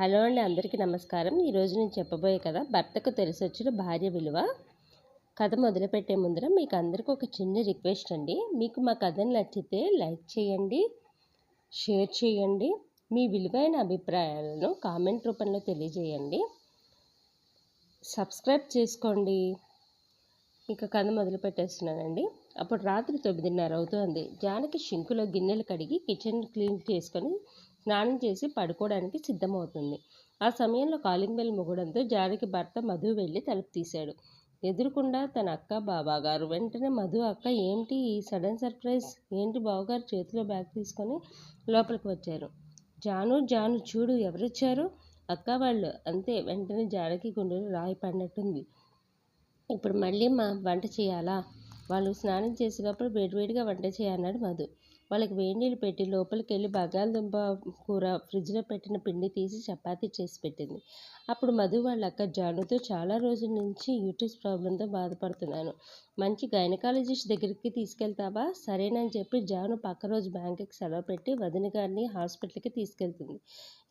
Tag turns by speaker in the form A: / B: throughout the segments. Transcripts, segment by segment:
A: Hello అండి అందరికీ నమస్కారం. ఈరోజు నేను చెప్పబోయే కదా భర్తకు తెలిసొచ్చిన భార్య విలువ. కథ మొదలుపెట్టే ముందర మీకు అందరికీ ఒక చిన్న రిక్వెస్ట్ అండి. మీకు మా కథను నచ్చితే లైక్ చేయండి షేర్ చేయండి మీ విలువైన అభిప్రాయాలను కామెంట్ రూపంలో తెలియజేయండి. సబ్స్క్రైబ్ చేసుకోండి. ఇక కథ మొదలు పెట్టేస్తున్నానండి అప్పుడు రాత్రి తొమ్మిదిన్నర అవుతోంది. జానకి షింకులో గిన్నెలు కడిగి కిచెన్ క్లీన్ చేసుకొని స్నానం చేసి పడుకోవడానికి సిద్ధమవుతుంది. ఆ సమయంలో కాలింగ్ బెల్ మొగడంతో జానకి భర్త మధు వెళ్ళి తలుపు తీశాడు. ఎదురుకుండా తన అక్క బాబా గారు వెంటనే మధు అక్క ఏంటి ఈ సడన్ సర్ప్రైజ్? ఏంటి బావగారు చేతిలో బ్యాగ్ తీసుకొని లోపలికి వచ్చారు? జాను జాను చూడు ఎవరిచ్చారు? అక్క వాళ్ళు. అంతే. వెంటనే జానకి గుండెలు రాయి పడినట్టుంది. ఇప్పుడు మళ్ళీ మా వంట చేయాలా? వాళ్ళు స్నానం చేసేటప్పుడు వేడివేడిగా వంట చేయన్నాడు మధు. వాళ్ళకి వేడి నీళ్ళు పెట్టి లోపలికి వెళ్ళి బంగాళదుంప కూర ఫ్రిడ్జ్లో పెట్టిన పిండి తీసి చపాతీ చేసి పెట్టింది. అప్పుడు మధు వాళ్ళ అక్క జానుతో చాలా రోజుల నుంచి యూట్యూబ్ ప్రాబ్లంతో బాధపడుతున్నాను. మంచి గైనకాలజిస్ట్ దగ్గరికి తీసుకెళ్తావా? సరేనని చెప్పి జాను పక్క రోజు బ్యాంకుకి సెలవు పెట్టి వదిన గారిని హాస్పిటల్కి తీసుకెళ్తుంది.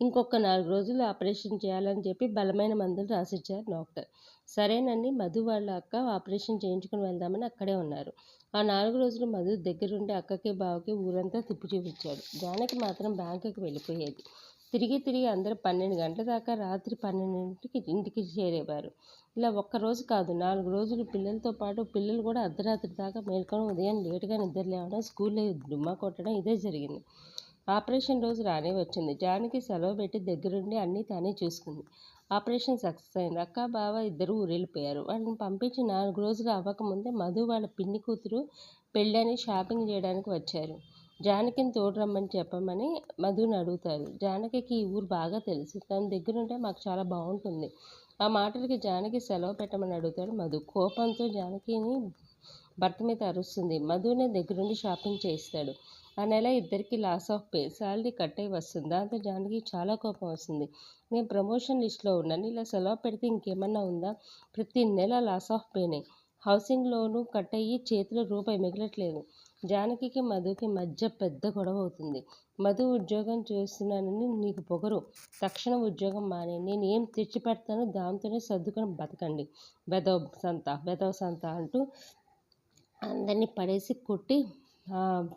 A: ఇంకొక నాలుగు రోజులు ఆపరేషన్ చేయాలని చెప్పి బలమైన మందులు రాసిచ్చారు డాక్టర్. సరేనండి మధు వాళ్ళ అక్క ఆపరేషన్ చేయించుకుని వెళ్దామని అక్కడే ఉన్నారు. ఆ నాలుగు రోజులు మధు దగ్గరుండి అక్కకి బావకి ఊరంతా తిప్పి చూపించాడు. జానకి మాత్రం బ్యాంకుకి వెళ్ళిపోయేది. తిరిగి తిరిగి అందరూ పన్నెండు గంటల దాకా రాత్రి పన్నెండింటికి ఇంటికి చేరేవారు. ఇలా ఒక్కరోజు కాదు నాలుగు రోజులు పిల్లలతో పాటు పిల్లలు కూడా అర్ధరాత్రి దాకా మేల్కొని ఉదయం లేటుగా నిద్ర లేవడం స్కూల్లో డుమ్మా కొట్టడం ఇదే జరిగింది. ఆపరేషన్ రోజు రానే వచ్చింది. జానకి సెలవు పెట్టి దగ్గరుండి అన్నీ తానే చూసుకుంది. ఆపరేషన్ సక్సెస్ అయింది. అక్క బావ ఇద్దరు ఊరెళ్ళిపోయారు. వాళ్ళని పంపించి నాలుగు రోజులు అవ్వకముందే మధు వాళ్ళ పిన్ని కూతురు పెళ్ళని షాపింగ్ చేయడానికి వచ్చారు. జానకిని తోడు రమ్మని చెప్పమని మధుని అడుగుతారు. జానకికి ఈ ఊరు బాగా తెలుసు. తన దగ్గరుంటే మాకు చాలా బాగుంటుంది. ఆ మాటలకి జానకి సెలవు పెట్టమని అడుగుతాడు మధు. కోపంతో జానకిని భర్త మీద అరుస్తుంది. మధునే దగ్గరుండి షాపింగ్ చేయిస్తాడు. ఆ నెల ఇద్దరికి loss of pay salary cut అయి వస్తుంది. దాంతో జానకి చాలా కోపం వస్తుంది. నేను ప్రమోషన్ లిస్ట్లో ఉన్నాను. ఇలా సెలవు పెడితే ఇంకేమన్నా ఉందా? ప్రతి నెల లాస్ ఆఫ్ పేనే హౌసింగ్ లోను కట్ అయ్యి చేతిలో రూపాయి మిగలట్లేదు. జానకికి మధుకి మధ్య పెద్ద గొడవ అవుతుంది. మధు ఉద్యోగం చేస్తున్నానని నీకు పొగరు. తక్షణ ఉద్యోగం మానే. నేను ఏం తెచ్చిపెడతానో దాంతోనే సర్దుకొని బతకండి. వెదవ సంత వెదవ సంత అంటూ అందరినీ పడేసి కొట్టి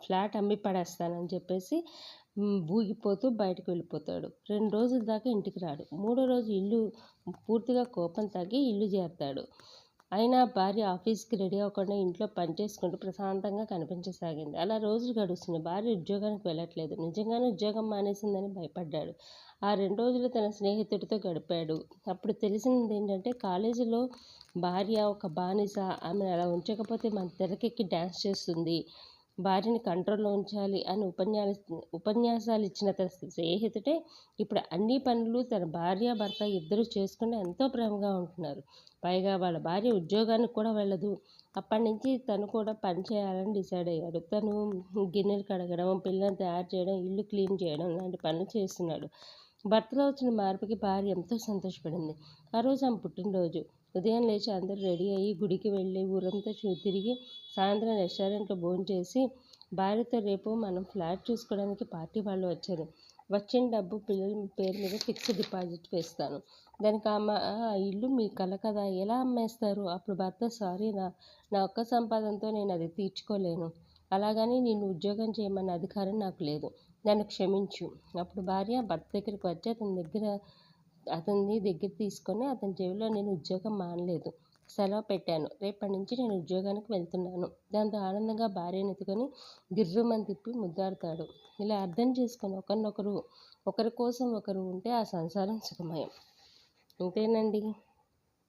A: ఫ్లాట్ అమ్మి పడేస్తానని చెప్పేసి ఊగిపోతూ బయటకు వెళ్ళిపోతాడు. రెండు రోజుల దాకా ఇంటికి రాడు. మూడో రోజు ఇల్లు పూర్తిగా కోపం తగ్గి ఇల్లు చేరుతాడు. అయినా భార్య ఆఫీస్కి రెడీ అవ్వకుండా ఇంట్లో పనిచేసుకుంటూ ప్రశాంతంగా కనిపించసాగింది. అలా రోజులు గడుస్తుంది భార్య ఉద్యోగానికి వెళ్ళట్లేదు. నిజంగానే ఉద్యోగం మానేసిందని భయపడ్డాడు. ఆ రెండు రోజులు తన స్నేహితుడితో గడిపాడు. అప్పుడు తెలిసింది ఏంటంటే కాలేజీలో భార్య ఒక బానిస. ఆమె అలా ఉంచకపోతే మన తెరకెక్కి డ్యాన్స్ చేస్తుంది. భార్యని కంట్రోల్లో ఉంచాలి అని ఉపన్యాస ఉపన్యాసాలు ఇచ్చిన తన స్నేహితుడే ఇప్పుడు అన్ని పనులు తన భార్య భర్త ఇద్దరు చేసుకుని ఎంతో ప్రేమగా ఉంటున్నారు. పైగా వాళ్ళ భార్య ఉద్యోగానికి కూడా వెళ్ళదు. అప్పటి నుంచి తను కూడా పని చేయాలని డిసైడ్ అయ్యాడు. తను గిన్నెలు కడగడం పిల్లల్ని తయారు చేయడం ఇల్లు క్లీన్ చేయడం లాంటి పనులు చేస్తున్నాడు. భర్తలో వచ్చిన మార్పుకి భార్య ఎంతో సంతోషపడింది. ఆ రోజు ఆమె పుట్టినరోజు. ఉదయం లేచి అందరూ రెడీ అయ్యి గుడికి వెళ్ళి ఊరంతా చూ తిరిగి సాయంత్రం రెస్టారెంట్లో భోంచేసి భార్యతో రేపు మనం ఫ్లాట్ చూసుకోవడానికి పార్టీ వాళ్ళు వచ్చారు. వచ్చిన డబ్బు పిల్లల పేరు మీద ఫిక్స్డ్ డిపాజిట్ వేస్తాను. దానికి ఆ ఇల్లు మీ కల కదా ఎలా అమ్మేస్తారు? అప్పుడు భర్త సారీ నా నా ఒక్క సంపాదనతో నేను అది తీర్చుకోలేను. అలాగని నేను ఉద్యోగం చేయమన్న అధికారం నాకు లేదు. నన్ను క్షమించు. అప్పుడు భార్య భర్త దగ్గరికి వచ్చి అతని దగ్గర అతన్ని దగ్గర తీసుకొని అతని జేబులో నేను ఉద్యోగం మానలేదు. సెలవు పెట్టాను. రేపటి నుంచి నేను ఉద్యోగానికి వెళ్తున్నాను. దాంతో ఆనందంగా భార్యను ఎత్తుకొని గిర్రుమని తిప్పి ముద్దాడతాడు. ఇలా అర్థం చేసుకొని ఒకరినొకరు ఒకరి కోసం ఒకరు ఉంటే ఆ సంసారం సుఖమయం. అంతేనండి